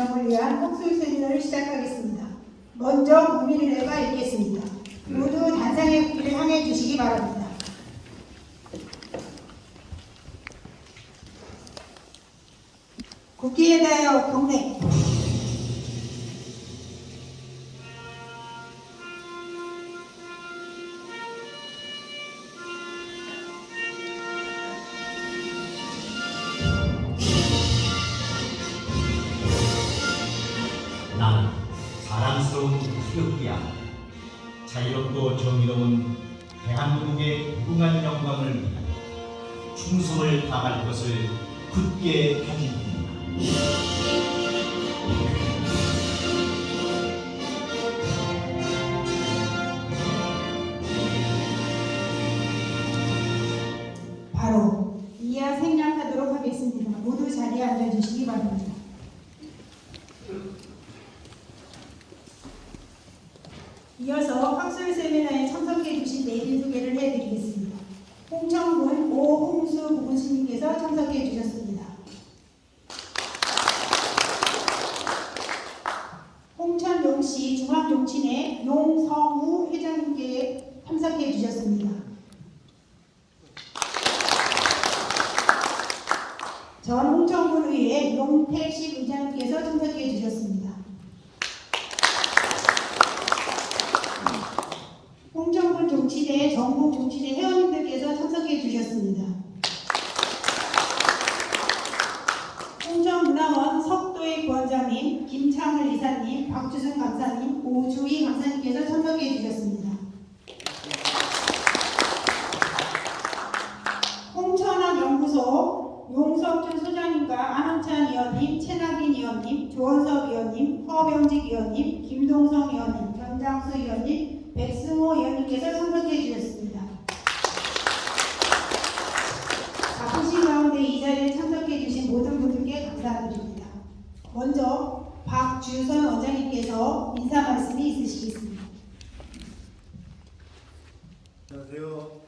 운영을 위한 홍수 세미나를 시작하겠습니다. 먼저 국민의례가 읽겠습니다. 모두 단상의 국기를 향해 주시기 바랍니다. 국기에 대하여 경례. 사랑스러운 태극기야. 자유롭고 정의로운 대한민국의 무궁한 영광을 위하여 충성을 다할 것을 굳게 다짐합니다. 바로 이하 생략하도록 하겠습니다. 모두 자리에 앉아주시기 바랍니다. 이어서 학술 세미나에 참석해 주신 내빈 소개를 해드리겠습니다. 홍청군 오홍수 부군수님께서 참석해 주셨습니다. 홍천용시 중앙종친회 용성우 회장님께 참석해 주셨습니다. 전 홍천군의회 용택식 의장님께서 참석해 주셨습니다. 홍천군 종치대 전국 종치대 회원님들께서 참석해 주셨습니다. 홍천문화원 석도의 부원장님, 김창을 이사님, 박주승 감사님, 오주희 감사님께서 참석해 주셨습니다. 홍천학연구소 용석준 소장님과 안원찬 위원님, 최낙인 위원님, 조원석 위원님, 허병직 위원님, 김동성 위원님, 전장수 위원님, 백승호 위원님께서 참석해 주셨습니다. 바쁘신 가운데 이 자리에 참석해 주신 모든 분들께 감사드립니다. 먼저 박주선 원장님께서 인사 말씀이 있으시겠습니다. 안녕하세요.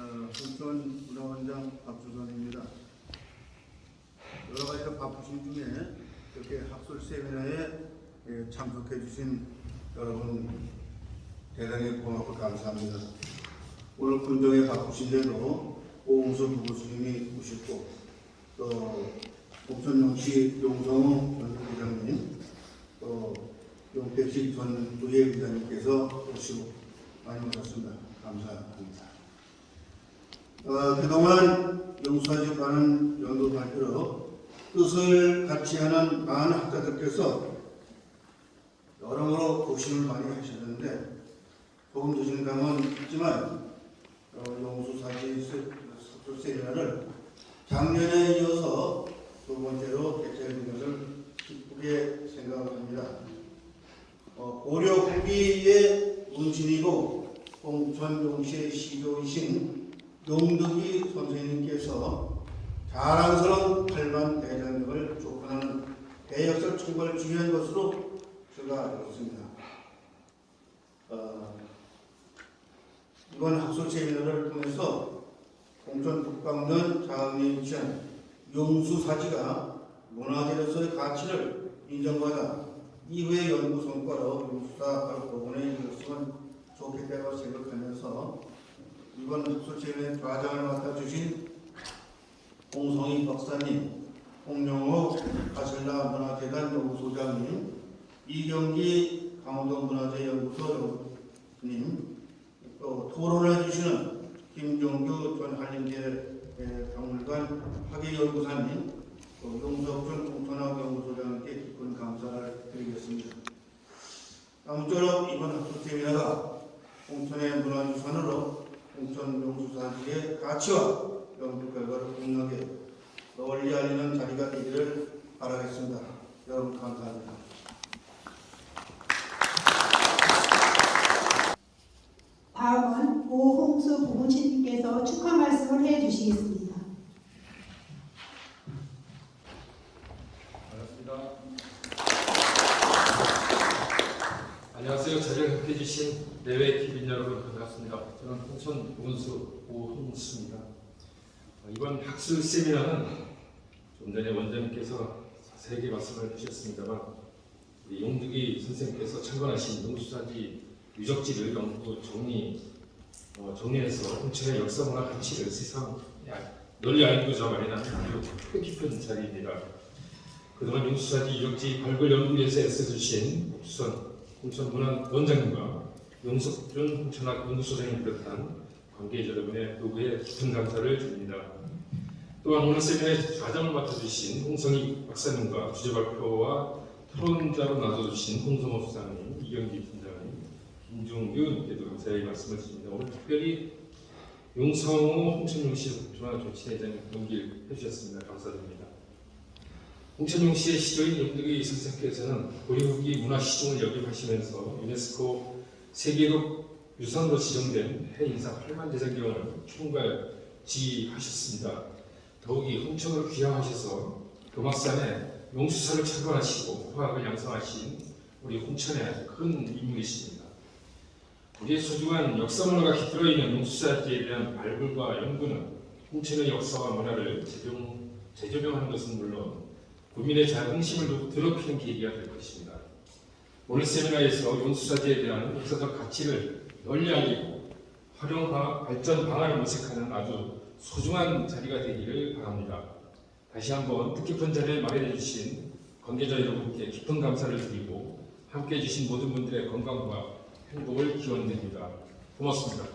어, 홍천 문화원장 박주선입니다. 여러 가지 바쁘신 중에 이렇게 학술 세미나에 예, 참석해 주신 여러분 대단히 고맙고 감사합니다. 오늘 군정에 바쁘신데도 오홍수 부부스님이 오셨고 또 옥천용시 용성우 전 부장님, 또 용택식 전 부회의장님께서 오시고 많이 오셨습니다. 감사합니다. 어, 그동안 용서하지 않은 연도 발표로 뜻을 같이 하는 많은 학자들께서 여러모로 고심을 많이 하셨는데 조금 늦은 감은 있지만 어, 용수사지 세- 세미나를 작년에 이어서 두 번째로 개최하는 것을 기쁘게 생각합니다. 어, 고려 후기의 문신이고 홍천용시의 시조이신 용덕이 선생님께서 자랑스러운 8만 대장경을 조건하는 대역설 총괄을 주의한 것으로 제가 알고 있습니다. 어, 이번 학술 세미나를 통해서 공천 북방면 자흥에 위치한 용수사지가 문화재로서의 가치를 인정받아 이후의 연구 성과로 용수사 법원에 이르렀으면 좋겠다고 생각하면서 이번 학술체의 과장을 맡아주신 홍성희 박사님, 홍영호 가슬라 문화재단 연구소장님, 이경기 강원도 문화재연구소님, 또 토론을 해주시는 김종규 전 한림대 예, 박물관 학예연구사님, 또 용석준 공천학연구소장님께 깊은 감사를 드리겠습니다. 아무쪼록 이번 학술 세미나가 홍천의 문화유산으로 홍천 용수사지의 가치와 연구 결과를 공유하게 널리 알리는 자리가 되기를 바라겠습니다. 여러분 감사합니다. 다음은 오홍수 부군치님께서 축하 말씀을 해주시겠습니다. 반갑습니다. 안녕하세요. 자리를 협해 주신 내외 TV 시민 여러분 반갑습니다. 홍천 보건소 오홍수입니다. 어, 이번 학술 세미나는 좀 전에 원장님께서 자세하게 말씀을 해주셨습니다만 우리 용두기 선생님께서 창건하신 농수사지 유적지를 연구 정리 어, 정리해서 홍천의 역사 문화 가치를 세상 널리 알고자 마련한 아주 뜻깊은 자리입니다. 그동안 용수사지 유적지 발굴 연구에서 애써주신 우선 홍천문화 원장님과 용석준 홍천학 연구소장님 비롯한 관계자 여러분의 요구에 깊은 감사를 드립니다. 또한 오늘 세미나의 좌장을 맡아주신 홍성희 박사님과 주제 발표와 토론자로 나서주신 홍성호 수장님, 이경기 팀장님, 김종규 님께도 감사의 말씀을 드립니다. 오늘 특별히 용성호 홍천용시 중앙정치회장님 연기해 주셨습니다. 감사드립니다. 홍천용 씨의 시조인 용득이 선생께서는 고려후기 문화시종을 역임하시면서 유네스코 세계적 유산으로 지정된 해인사 8만 대장경을 총괄 지휘하셨습니다. 더욱이 홍천을 귀향하셔서 금악산에 용수사를 창건하시고 화학을 양성하신 우리 홍천의 큰 인물이십니다. 우리의 소중한 역사 문화가 깃들어 있는 용수사지에 대한 발굴과 연구는 홍천의 역사와 문화를 재조명하는 것은 물론 국민의 자긍심을 드높이는 계기가 될 것입니다. 오늘 세미나에서 용수사지에 대한 역사적 가치를 널리 알리고 활용과 발전 방안을 모색하는 아주 소중한 자리가 되기를 바랍니다. 다시 한번 뜻깊은 자리를 마련해 주신 관계자 여러분께 깊은 감사를 드리고 함께 해 주신 모든 분들의 건강과 행복을 기원드립니다. 고맙습니다.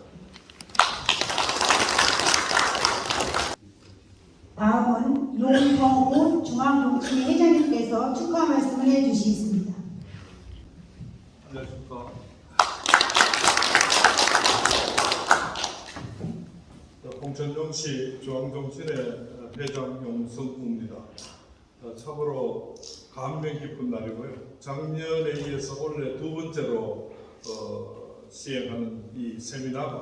다음은 용성훈 중앙정치 회장님께서 축하 말씀을 해주시겠습니다. 안녕하십니까. 홍천정 시 중앙정신의 회장 용성우입니다. 어, 참으로 감명 깊은 날이고요. 작년에 이어서 올해 두 번째로 어, 시행하는 이 세미나가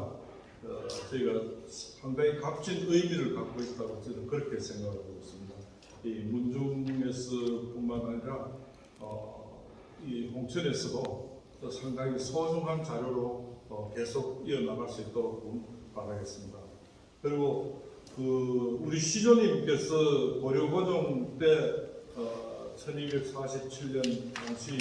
어, 저희가 상당히 값진 의미를 갖고 있다고 저는 그렇게 생각하고 있습니다. 이 문중에서뿐만 아니라 어, 이 홍천에서도 또 상당히 소중한 자료로 어, 계속 이어나갈 수 있도록 바라겠습니다. 그리고 그 우리 시조님께서 고려고종 때 어, 1247년 당시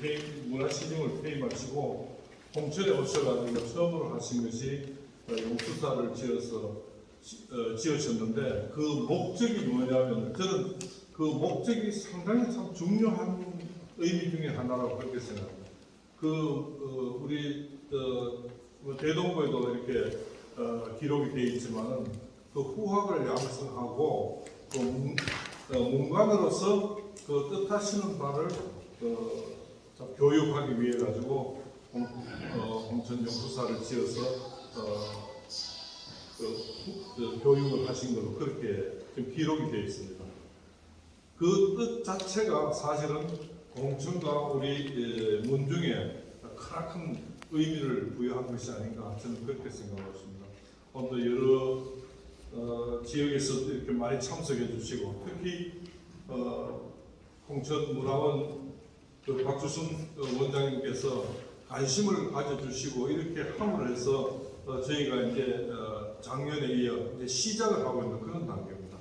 폐임, 문화시정을 폐임하시고 홍천에 오셔가지고 처음으로 하신 것이 어, 용수사를 지어서 지- 어, 지으셨는데 그 목적이 뭐냐면 저는 그 목적이 상당히 참 중요한 의미 중에 하나라고 그렇게 생각합니다. 그 어, 우리 어, 뭐 대동부에도 이렇게 어, 기록이 되어 있지만은 그 후학을 양성하고 그 문, 어, 문관으로서 그 뜻하시는 바를 어, 참 교육하기 위해 가지고 홍, 어, 지어서 어, 그, 후- 그 교육을 하신 걸로 그렇게 지금 기록이 되어 있습니다. 그 뜻 자체가 사실은 공천과 우리 에, 문중에 크나큰 의미를 부여한 것이 아닌가 저는 그렇게 생각하고 있습니다. 오늘 여러 어, 지역에서 이렇게 많이 참석해 주시고 특히 어, 홍천 문화원 그 박주순 어, 원장님께서 관심을 가져주시고 이렇게 함을 해서 어, 저희가 이제 어, 작년에 이어 이제 시작을 하고 있는 그런 단계입니다.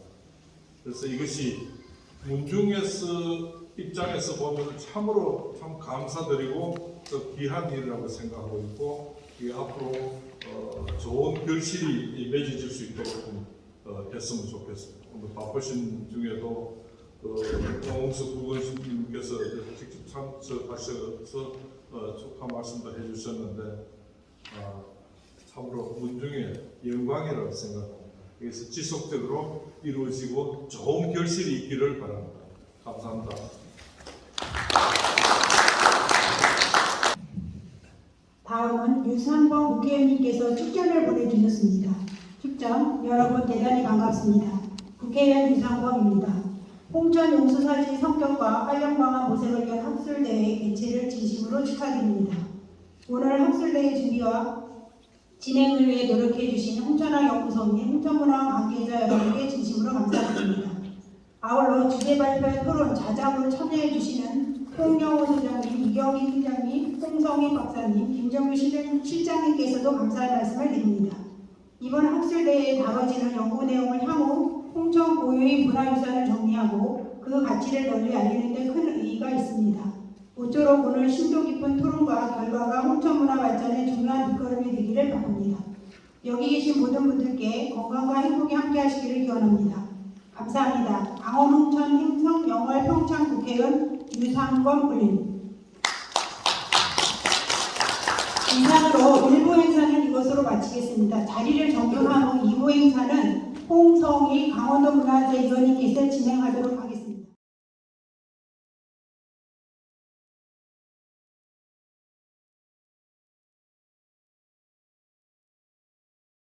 그래서 이것이 문중에서 입장에서 보면 참으로 참 감사드리고 또 귀한 일이라고 생각하고 있고 이 앞으로 어, 좋은 결실이 맺어질 수 있도록 좀, 어, 됐으면 좋겠습니다. 오늘 바쁘신 중에도 그 홍수 부원님께서 직접 참석하셔서 어, 축하 말씀도 해주셨는데 아, 참으로 문중의 영광이라고 생각합니다. 그래서 지속적으로 이루어지고 좋은 결실이 있기를 바랍니다. 감사합니다. 다음은 유상범 국회의원님께서 축전을 보내주셨습니다. 축전 여러분 대단히 반갑습니다. 국회의원 유상범입니다. 홍천 용수사지 성격과 활용 방안 모색을 위한 학술대회 개최를 진심으로 축하드립니다. 오늘 학술대회 준비와 진행을 위해 노력해 주신 홍천학 연구소 및 홍천문화 관계자 여러분께 진심으로 감사드립니다. 아울러 주제 발표 토론 자작으로 참여해 주시는 홍영호 소장님, 이경희 팀장님, 홍성희 박사님, 김정규 실- 실장님께서도 감사의 말씀을 드립니다. 이번 학술대회에 다뤄지는 연구 내용을 향후 홍천 고유의 문화유산을 정리하고 그 가치를 널리 알리는 데 큰 의의가 있습니다. 모쪼록 오늘 심도 깊은 토론과 결과가 홍천 문화 발전에 중요한 뒷걸음이 되기를 바랍니다. 여기 계신 모든 분들께 건강과 행복이 함께 하시기를 기원합니다. 감사합니다. 강원 홍천 행성 영월 평창 국회의원 유상권 의원. 이상으로 1부 행사는 이것으로 마치겠습니다. 자리를 정돈한 후 2부 행사는 홍성희 강원도 문화재 위원님께서 진행하도록 하겠습니다.